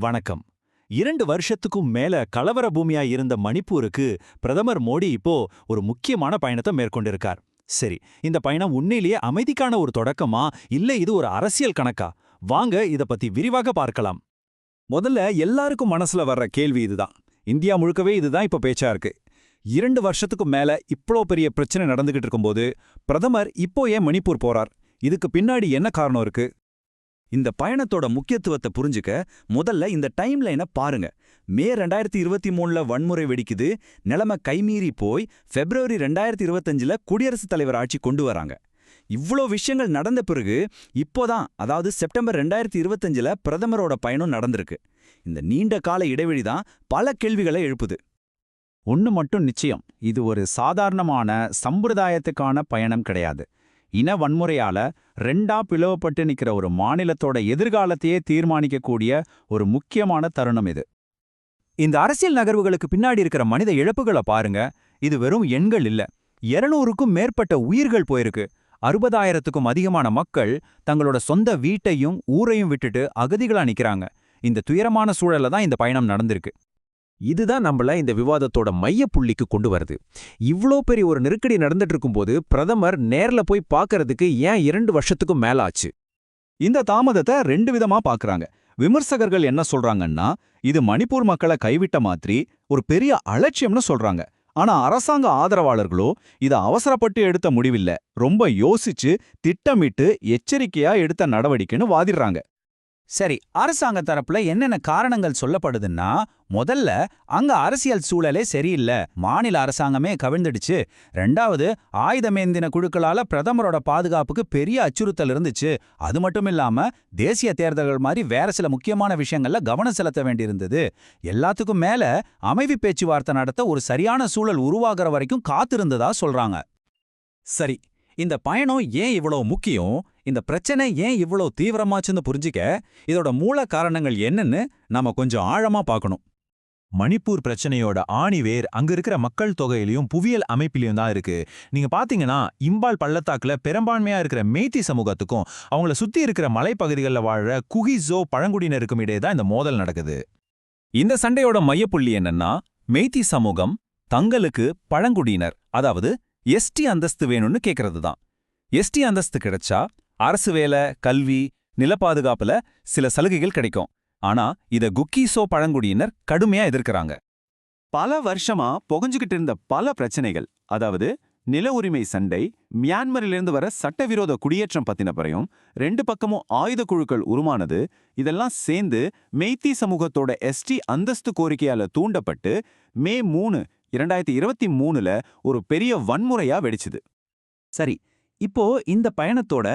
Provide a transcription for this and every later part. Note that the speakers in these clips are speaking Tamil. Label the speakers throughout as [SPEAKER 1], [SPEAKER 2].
[SPEAKER 1] வணக்கம். இரண்டு வருஷத்துக்கும் மேல கலவர பூமியா இருந்த மணிப்பூருக்கு பிரதமர் மோடி இப்போ ஒரு முக்கியமான பயணத்தை மேற்கொண்டிருக்கார். சரி இந்த பயணம் உண்மையிலேயே அமைதிக்கான ஒரு தொடக்கமா? இல்ல இது ஒரு அரசியல் கணக்கா? வாங்க இத பத்தி விரிவாக பார்க்கலாம். முதல்ல எல்லாருக்கும் மனசுல வர்ற கேள்வி இதுதான். இந்தியா முழுக்கவே இதுதான் இப்ப பேச்சா இருக்கு. இரண்டு வருஷத்துக்கும் மேல இப்ளோ பெரிய பிரச்சனை நடந்துகிட்டு இருக்கும்போது பிரதமர் இப்போ ஏன் மணிப்பூர் போறார்? இதுக்கு பின்னாடி என்ன காரணம் இருக்கு? இந்த பயணத்தோட முக்கியத்துவத்தை புரிஞ்சுக்க முதல்ல இந்த டைம் லைனை பாருங்க. மே ரெண்டாயிரத்தி இருபத்தி மூணுல வன்முறை வெடிக்குது. நிலைமை கைமீறி போய் பிப்ரவரி ரெண்டாயிரத்தி இருபத்தஞ்சில் குடியரசுத் தலைவர் ஆட்சி கொண்டு வராங்க. இவ்ளோ விஷயங்கள் நடந்த பிறகு இப்போதான் அதாவது செப்டம்பர் ரெண்டாயிரத்தி இருபத்தஞ்சில் பிரதமரோட பயணம் நடந்திருக்கு. இந்த நீண்ட கால இடைவெளி தான் பல கேள்விகளை எழுப்புது. ஒன்று மட்டும் நிச்சயம் இது ஒரு சாதாரணமான சம்பிரதாயத்துக்கான பயணம் கிடையாது. இன வன்முறையால ரெண்டா பிளவுப்பட்டு நிற்கிற ஒரு மாநிலத்தோட எதிர்காலத்தையே தீர்மானிக்கக்கூடிய ஒரு முக்கியமான தருணம் இது. இந்த அரசியல் நகர்வுகளுக்கு பின்னாடி இருக்கிற மனித இழப்புகளை பாருங்க. இது வெறும் எண்கள் இல்ல. இருநூறுக்கும் மேற்பட்ட உயிர்கள் போயிருக்கு. அறுபதாயிரத்துக்கும் அதிகமான மக்கள் தங்களோட சொந்த வீட்டையும் ஊரையும் விட்டுட்டு அகதிகளா நிக்கிறாங்க. இந்த துயரமான சூழல்ல தான் இந்த பயணம் நடந்திருக்கு.
[SPEAKER 2] இதுதான் நம்மள இந்த விவாதத்தோட மைய புள்ளிக்கு கொண்டு வருது. இவ்ளோ பெரிய ஒரு நெருக்கடி நடந்துட்டு இருக்கும்போது பிரதமர் நேர்ல போய் பார்க்கறதுக்கு ஏன் இரண்டு வருஷத்துக்கும் மேல ஆச்சு
[SPEAKER 1] இந்த தாமதத்தை ரெண்டு விதமா பாக்குறாங்க. விமர்சகர்கள் என்ன சொல்றாங்கன்னா இது மணிப்பூர் மக்களை கைவிட்ட மாதிரி ஒரு பெரிய அலட்சியம்னு சொல்றாங்க. ஆனா அரசாங்க ஆதரவாளர்களோ இத அவசரப்பட்டு எடுத்த முடிவில்ல. ரொம்ப யோசிச்சு திட்டமிட்டு எச்சரிக்கையா எடுத்த நடவடிக்கைன்னு வாதிடுறாங்க. சரி அரசாங்க தரப்புல என்னென்ன காரணங்கள் சொல்லப்படுதுன்னா முதல்ல அங்க அரசியல் சூழலே சரியில்லை. மாநில அரசாங்கமே கவிழ்ந்துடுச்சு. ரெண்டாவது ஆயுதமேந்தின குழுக்களால பிரதமரோட பாதுகாப்புக்கு பெரிய அச்சுறுத்தல் இருந்துச்சு. அது மட்டும் இல்லாம தேசிய தேர்தல்கள் மாதிரி வேற சில முக்கியமான விஷயங்கள்ல கவனம் செலுத்த வேண்டியிருந்தது. எல்லாத்துக்கும் மேல அமைதி பேச்சுவார்த்தை நடத்த ஒரு சரியான சூழல் உருவாகிற வரைக்கும் காத்திருந்ததா சொல்றாங்க. சரி இந்த பயணம் ஏன் இவ்வளவு முக்கியம்? இந்த பிரச்சனை ஏன் இவ்வளவு தீவிரமாச்சுன்னு புரிஞ்சிக்க இதோட மூல காரணங்கள் என்னன்னு நாம கொஞ்சம் ஆழமா பார்க்கணும். மணிப்பூர் பிரச்சனையோட ஆணிவேர் அங்க இருக்கிற மக்கள் தொகையிலையும் புவியியல் அமைப்பிலையும் தான் இருக்கு. நீங்க பாத்தீங்கன்னா இம்பால் பள்ளத்தாக்குல பெரும்பான்மையா இருக்கிற மேய்த்தி சமூகத்துக்கும் அவங்கள சுத்தி இருக்கிற மலைப்பகுதிகளில் வாழற குகிசோ பழங்குடியினருக்கும் இடையே தான் இந்த மோதல் நடக்குது. இந்த சண்டையோட மையப்புள்ளி என்னன்னா மேய்த்தி சமூகம் தங்களுக்கு பழங்குடியினர் அதாவது எஸ்டி அந்தஸ்து வேணும்னு கேக்குறது தான் எஸ்டி அந்தஸ்து கிடைச்சா அரசு வேலை கல்வி நில பாதுகாப்புல சில சலுகைகள் கிடைக்கும். ஆனா இத குக்கீசோ பழங்குடியினர் கடுமையா எதிர்க்கறாங்க. பல வருஷமா புகஞ்சுகிட்டு இருந்த பல பிரச்சனைகள் அதாவது நில உரிமை சண்டை மியான்மரிலிருந்து வர சட்டவிரோத குடியேற்றம் பத்தின பறையும் ரெண்டு பக்கமும் ஆயுத குழுக்கள் உருமானது இதெல்லாம் சேர்ந்து மெய்த்தி சமூகத்தோட எஸ்டி அந்தஸ்து கோரிக்கையால தூண்டப்பட்டு மே மூணு இரண்டாயிரத்தி இருபத்தி மூணுல ஒரு பெரிய வன்முறையா வெடிச்சுது. சரி இப்போ இந்த பயணத்தோட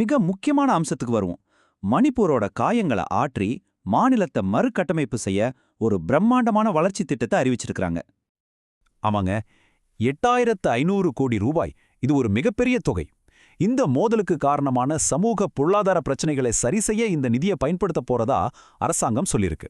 [SPEAKER 1] மிக முக்கியமான அம்சத்துக்கு வருவோம். மணிப்பூரோட காயங்களை ஆற்றி மாநிலத்தை மறுகட்டமைப்பு செய்ய ஒரு பிரம்மாண்டமான வளர்ச்சி திட்டத்தை அறிவிச்சிருக்கிறாங்க. ஆமாங்க எட்டாயிரத்து ஐநூறு கோடி ரூபாய். இது ஒரு மிகப்பெரிய தொகை. இந்த மோதலுக்கு காரணமான சமூக பொருளாதார பிரச்சனைகளை சரி செய்ய இந்த நிதியை பயன்படுத்த போறதா அரசாங்கம் சொல்லியிருக்கு.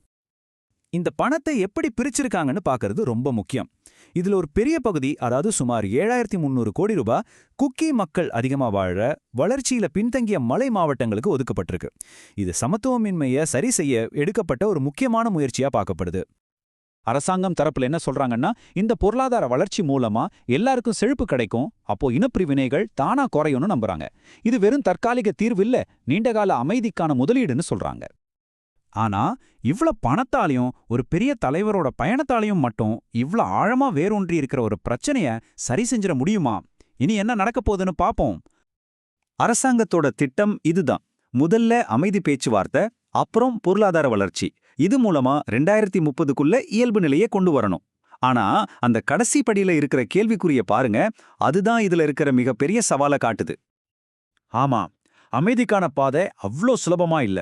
[SPEAKER 1] இந்த பணத்தை எப்படி பிரிச்சிருக்காங்கன்னு பார்க்கறது ரொம்ப முக்கியம். இதுல ஒரு பெரிய பகுதி அதாவது சுமார் ஏழாயிரத்தி முந்நூறு கோடி ரூபாய் குக்கி மக்கள் அதிகமா வாழ வளர்ச்சியில பின்தங்கிய மலை மாவட்டங்களுக்கு ஒதுக்கப்பட்டிருக்கு. இது சமத்துவமின்மையை சரி செய்ய எடுக்கப்பட்ட ஒரு முக்கியமான முயற்சியா பார்க்கப்படுது. அரசாங்கம் தரப்புல என்ன சொல்றாங்கன்னா இந்த பொருளாதார வளர்ச்சி மூலமா எல்லாருக்கும் செழிப்பு கிடைக்கும் அப்போ இனப்பிரிவினைகள் தானா குறையும்னு நம்புறாங்க. இது வெறும் தற்காலிக தீர்வு இல்ல நீண்டகால அமைதிக்கான முதலீடுன்னு சொல்றாங்க. ஆனா இவ்ளோ பணத்தாலையும் ஒரு பெரிய தலைவரோட பயணத்தாலையும் மட்டும் இவ்ளோ ஆழமா வேரூன்றி இருக்கிற ஒரு பிரச்சனைய சரி செஞ்சிட முடியுமா? இனி என்ன நடக்க போகுதுன்னு பாப்போம். அரசாங்கத்தோட திட்டம் இதுதான். முதல்ல அமைதி பேச்சுவார்த்தை அப்புறம் பொருளாதார வளர்ச்சி. இது மூலமா ரெண்டாயிரத்தி முப்பதுக்குள்ள இயல்பு நிலையை கொண்டு வரணும். ஆனா அந்த கடைசி படியில இருக்கிற கேள்விக்குரிய பாருங்க அதுதான் இதுல இருக்கிற மிகப்பெரிய சவாலை காட்டுது. ஆமா அமைதிக்கான பாதை அவ்ளோ சுலபமா இல்ல.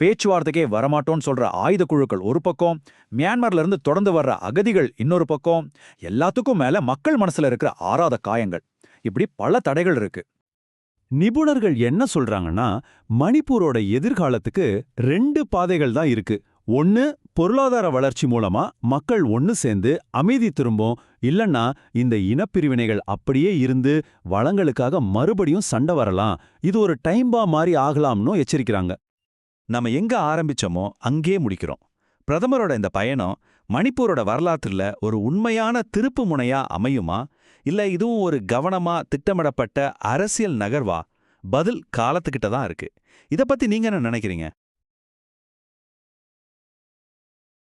[SPEAKER 1] பேச்சுவார்த்தைக்கே வரமாட்டோன்னு சொல்ற ஆயுத குழுக்கள் ஒரு பக்கம் மியான்மர்ல இருந்து தொடர்ந்து வர்ற அகதிகள் இன்னொரு பக்கம் எல்லாத்துக்கும் மேல மக்கள் மனசுல இருக்கிற ஆறாத காயங்கள். இப்படி பல தடைகள் இருக்கு. நிபுணர்கள் என்ன சொல்றாங்கன்னா மணிப்பூரோட எதிர்காலத்துக்கு ரெண்டு பாதைகள் தான் இருக்கு. ஒன்னு பொருளாதார வளர்ச்சி மூலமா மக்கள் ஒன்னு சேர்ந்து அமைதி திரும்பும். இல்லைன்னா இந்த இனப்பிரிவினைகள் அப்படியே இருந்து வளங்களுக்காக மறுபடியும் சண்டை வரலாம். இது ஒரு டைம் பா மாதிரி ஆகலாம்னு எச்சரிக்கிறாங்க. நம்ம எங்க ஆரம்பிச்சோமோ அங்கே முடிக்கிறோம். பிரதமரோட இந்த பயணம் மணிப்பூரோட வரலாற்றுல ஒரு உண்மையான திருப்பு முனையா அமையுமா? இல்ல இதுவும் ஒரு கவனமா திட்டமிடப்பட்ட அரசியல் நகர்வா? பதில் காலத்துக்கிட்ட தான் இருக்கு. இத பத்தி நீங்க என்ன நினைக்கிறீங்க?